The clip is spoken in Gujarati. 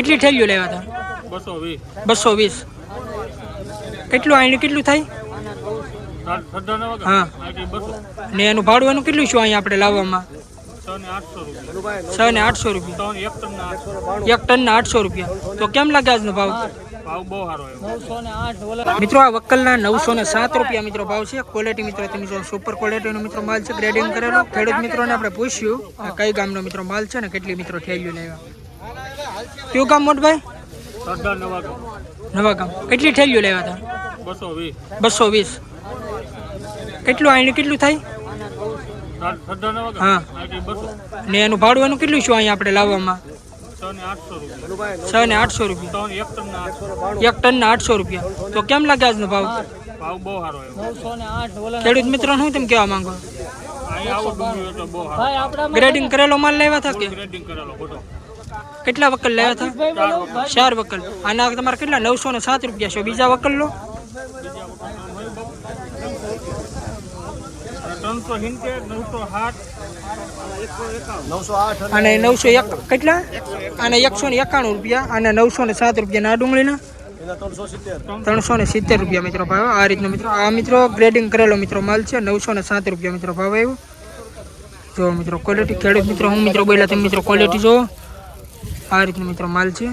કેટલી થેલીઓ લેવા હતા? બસો વીસ. કેટલું આઈને કેટલું થાય? હા. ને એનું ભાડું એનું કેટલું શું અહીંયા આપણે લાવવામાં? છ ને આઠસો રૂપિયા. એક ટન ના આઠસો રૂપિયા. તો કેમ લાગે આજનો ભાવ? મિત્રો, આ વકલના નવસો ને સાત રૂપિયા મિત્રો ભાવ છે. ક્વોલિટી મિત્રો, તમે સુપર ક્વોલિટીનો મિત્રો માલ છે ગ્રેડિંગ કરેલો. ખેડૂત મિત્રોને આપણે પૂછ્યું કઈ ગામનો મિત્રો માલ છે ને કેટલી મિત્રો થેલીઓ લેવા? કયું ગામ મોટભાઈ? નવા ગામ કેટલી થેલીઓ લેવા હતા? બસો વીસ. કેટલું આઈને કેટલું થાય? હા. ને એનું ભાડું એનું કેટલું શું અહીંયા આપણે લાવવામાં? છ ને આઠસો રૂપિયા. છ આઠસો રૂપિયા. એક ટન ના આઠસો રૂપિયા. તો કેમ લાગે આજનો ભાવ? ખેડૂત મિત્રો શું તમે કહેવા માંગો? ગ્રેડિંગ કરેલો માલ લેવા હતા કે? ગ્રેડિંગ કરેલો ખોટો. કેટલા વકલ લેવા હતા? ચાર વકલ. આના તમારે કેટલા? નવસો ને સાત રૂપિયા છે. બીજા વકલ લો. અને નવસો એક કેટલા? અને એકસો ને એકાણું રૂપિયા. અને નવસો ને સાત રૂપિયા ના ડુંગળીના? ત્રણસો ને સિત્તેર રૂપિયા મિત્રો ભાવ. આ રીતનો મિત્રો, આ મિત્રો ગ્રેડિંગ કરેલો મિત્રો માલ છે. નવસો ને સાત રૂપિયા મિત્રો ભાવ આવ્યો. જો મિત્રો ક્વોલિટી ખેડૂત મિત્રો, હું મિત્રો બોલ્યા તમે મિત્રો ક્વોલિટી જો આ રીતનો મિત્રો માલ છે.